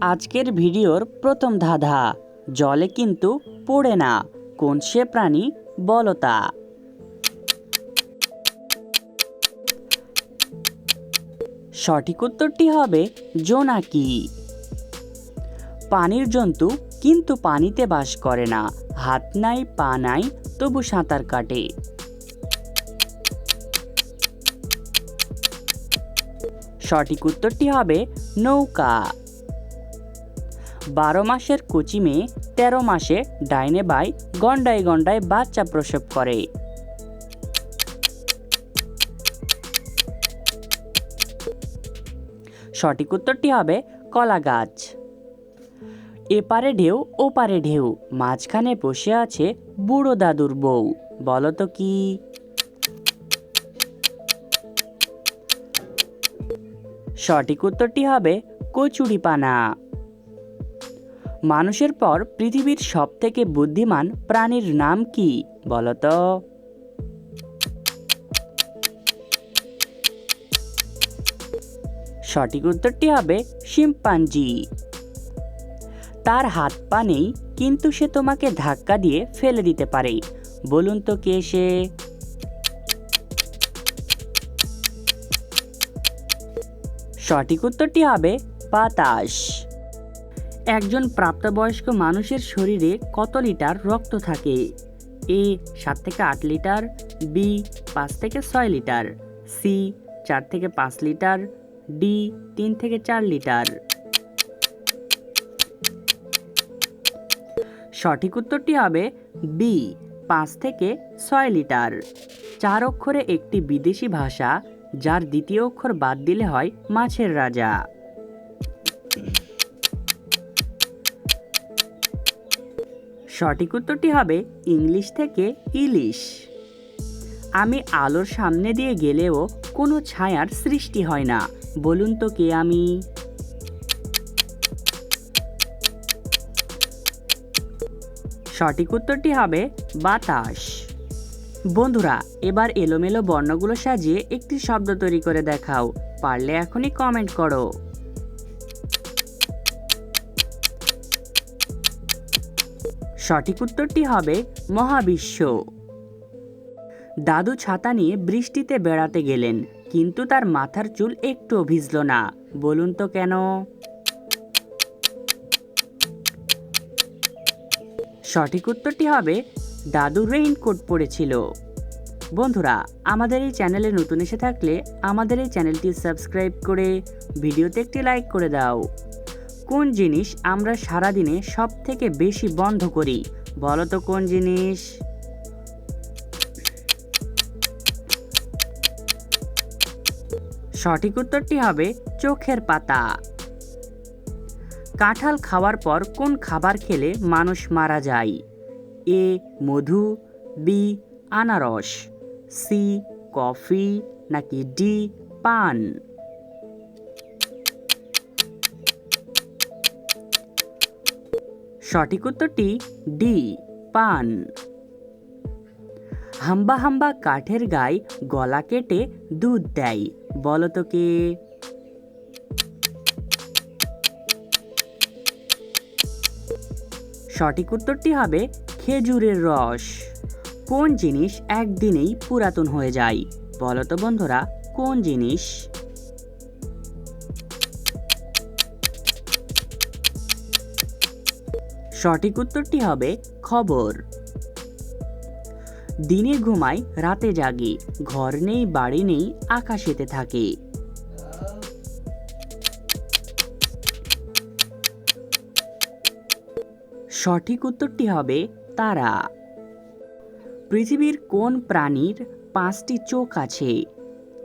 আজকের ভিডিওর প্রথম ধাঁধা, জলে কিন্তু পড়ে না, কোন সে প্রাণী বলতা সঠিক উত্তরটি হবে জোনাকি। পানির জন্তু কিন্তু পানিতে বাস করে না, হাত নাই, পা নাই, তবু সাঁতার কাটে। সঠিক উত্তরটি হবে নৌকা। বারো মাসের কচি মেয়ে, তেরো মাসে ডাইনে বাই, গন্ডায় গন্ডায় বাচ্চা প্রসব করে। সঠিক উত্তরটি হবে কলা গাছ। এপারে ঢেউ, ওপারে ঢেউ, মাঝখানে বসে আছে বুড়ো দাদুর বউ। বলো তো কি? সঠিক উত্তরটি হবে কচুরিপানা। মানুষের পর পৃথিবীর সবথেকে বুদ্ধিমান প্রাণীর নাম কি, বলতো? সঠিক উত্তরটি হবে শিম্পাঞ্জি। তার হাত পা নেই, কিন্তু সে তোমাকে ধাক্কা দিয়ে ফেলে দিতে পারে। বলুন তো কে সে? সঠিক উত্তরটি হবে বাতাস। একজন প্রাপ্তবয়স্ক মানুষের শরীরে কত লিটার রক্ত থাকে? এ, সাত থেকে আট লিটার, বি, পাঁচ থেকে ছয় লিটার, সি, চার থেকে পাঁচ লিটার, ডি, তিন থেকে চার লিটার। সঠিক উত্তরটি হবে বি পাঁচ থেকে ছয় লিটার। চার অক্ষরে একটি বিদেশি ভাষা, যার দ্বিতীয় অক্ষর বাদ দিলে হয় মাছের রাজা। সঠিক উত্তরটি হবে ইংলিশ থেকে ইলিশ। আমি আলোর সামনে দিয়ে গেলেও কোনো ছায়ার সৃষ্টি হয় না। বলুন তো কে আমি? সঠিক উত্তরটি হবে বাতাস। বন্ধুরা, এবার এলোমেলো বর্ণগুলো সাজিয়ে একটি শব্দ তৈরি করে দেখাও। পারলে এখনই কমেন্ট করো। সঠিক উত্তরটি হবে মহাবিশ্ব। দাদু ছাতা নিয়ে বৃষ্টিতে বেড়াতে গেলেন, কিন্তু তার মাথার চুল একটুও ভিজল না। বলুন তো কেন? সঠিক উত্তরটি হবে, দাদু রেইনকোট পরেছিল। বন্ধুরা, আমাদের এই চ্যানেলে নতুন এসে থাকলে আমাদের এই চ্যানেলটি সাবস্ক্রাইব করে ভিডিওতে একটি লাইক করে দাও। কোন জিনিস আমরা সারাদিনে সব থেকে বেশি বন্ধ করি? বলো তো কোন জিনিস? সঠিক উত্তরটি হবে চোখের পাতা। কাঁঠাল খাওয়ার পর কোন খাবার খেলে মানুষ মারা যায়? এ, মধু, বি, আনারস, সি, কফি, নাকি ডি, পান? সঠিক উত্তরটি ডি, পান। হাম্বা হাম্বা কাঠের গায়ে গলা কেটে দুধ দেয়। বলো তো কে? সঠিক উত্তরটি হবে খেজুরের রস। কোন জিনিস একদিনেই পুরাতন হয়ে যায়? বলো তো বন্ধুরা, কোন জিনিস? সঠিক উত্তরটি হবে খবর। দিনে ঘুমাই রাতে জাগি, ঘর নেই, বাড়ি নেই, আকাশেতে থাকে। সঠিক উত্তরটি হবে তারা। পৃথিবীর কোন প্রাণীর পাঁচটি চোখ আছে?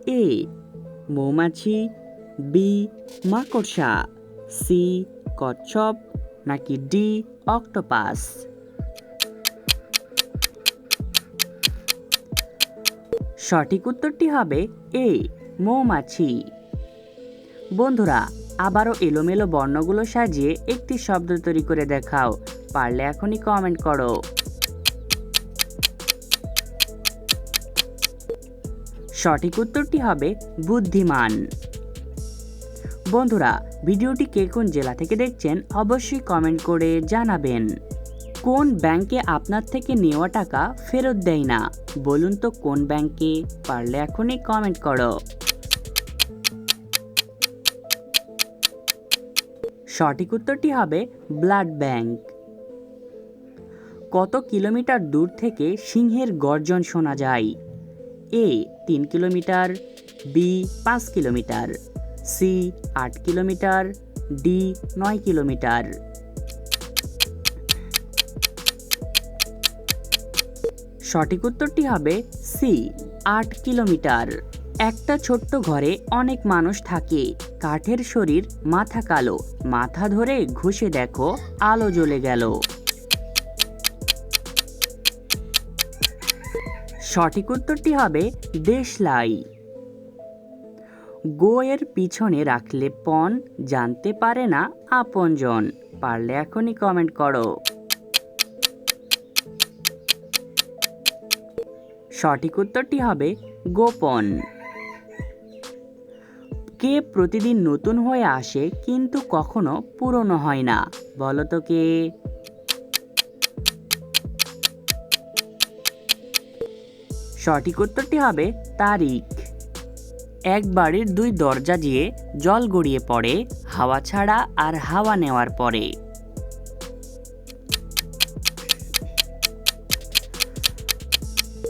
এ, মৌমাছি, বি, মাকড়সা, সি, কচ্ছপ, নাকি ডি অক্টোপাস। সঠিক উত্তরটি হবে এ, মৌমাছি। বন্ধুরা, আবারও এলোমেলো বর্ণগুলো সাজিয়ে একটি শব্দ তৈরি করে দেখাও, পারলে এখনই কমেন্ট করো। সঠিক উত্তরটি হবে বুদ্ধিমান। বন্ধুরা, ভিডিওটি কে কোন জেলা থেকে দেখছেন অবশ্যই কমেন্ট করে জানাবেন। কোন ব্যাংকে আপনার থেকে নেওয়া টাকা ফেরত দেয় না? বলুন তো কোন ব্যাংকে, পারলে এখনই কমেন্ট করো। সঠিক উত্তরটি হবে ব্লাড ব্যাংক। কত কিলোমিটার দূর থেকে সিংহের গর্জন শোনা যায়? এ, তিন কিলোমিটার, বি, পাঁচ কিলোমিটার। সি আট কিলোমিটার, ডি নয় কিলোমিটার। সঠিক উত্তরটি হবে সি, আট কিলোমিটার। একটা ছোট্ট ঘরে অনেক মানুষ থাকে। কাঠের শরীর মাথা কালো। মাথা ধরে ঘষে দেখো, আলো জ্বলে গেল। সঠিক উত্তরটি হবে দেশলাই। গোয়ের পিছনে রাখলে পণ জানতে পারে না আপনজন। পারলে এখনই কমেন্ট করো। সঠিক উত্তরটি হবে গোপন। কে প্রতিদিন নতুন হয়ে আসে কিন্তু কখনো পুরনো হয় না, বলো তো কে? সঠিক উত্তরটি হবে তারিখ। এক বাড়ির দুই দরজা দিয়ে জল গড়িয়ে পড়ে, হাওয়া ছাড়া আর হাওয়া নেওয়ার পরে।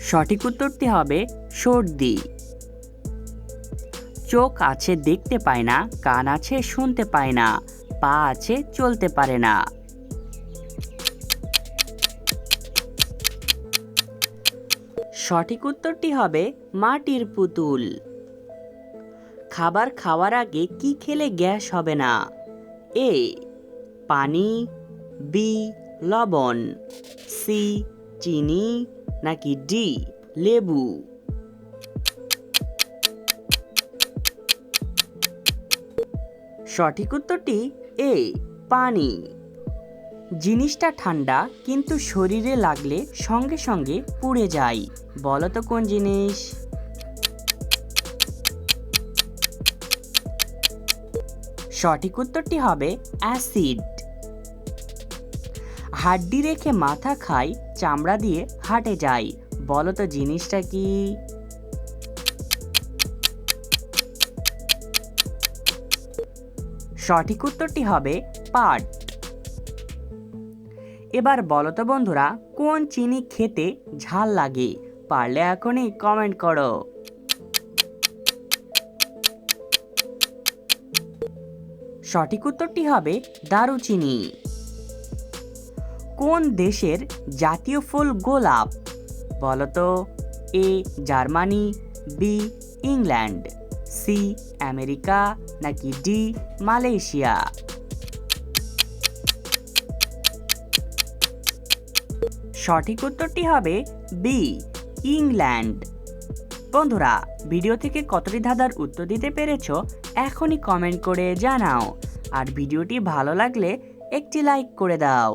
সঠিক উত্তরটি হবে সর্দি। চোখ আছে দেখতে পায় না, কান আছে শুনতে পায় না, পা আছে চলতে পারে না। সঠিক উত্তরটি হবে মাটির পুতুল। খাবার খাওয়ার আগে কি খেলে গ্যাস হবে না? এ, পানি, বি, লবণ, সি, চিনি, নাকি ডি, লেবু? সঠিক উত্তরটি এ, পানি। জিনিসটা ঠান্ডা, কিন্তু শরীরে লাগলে সঙ্গে সঙ্গে পুড়ে যায়। বলো তো কোন জিনিস? সঠিক উত্তরটি হবে অ্যাসিড। হাড্ডি রেখে মাথা খাই, চামড়া দিয়ে হাটে যায় বলো তো জিনিসটা কি? সঠিক উত্তরটি হবে পাট। এবার বলো তো বন্ধুরা, কোন চিনি খেতে ঝাল লাগে? পারলে এখনই কমেন্ট করো। সঠিক উত্তরটি হবে দারুচিনি। কোন দেশের জাতীয় ফুল গোলাপ? বলতো, A Germany, B England, C America, নাকি ডি মালয়েশিয়া? সঠিক উত্তরটি হবে বি ইংল্যান্ড। বন্ধুরা ভিডিও থেকে কতটি ধাঁধার উত্তর দিতে পেরেছ এখনই কমেন্ট করে জানাও। আর ভিডিওটি ভালো লাগলে একটি লাইক করে দাও।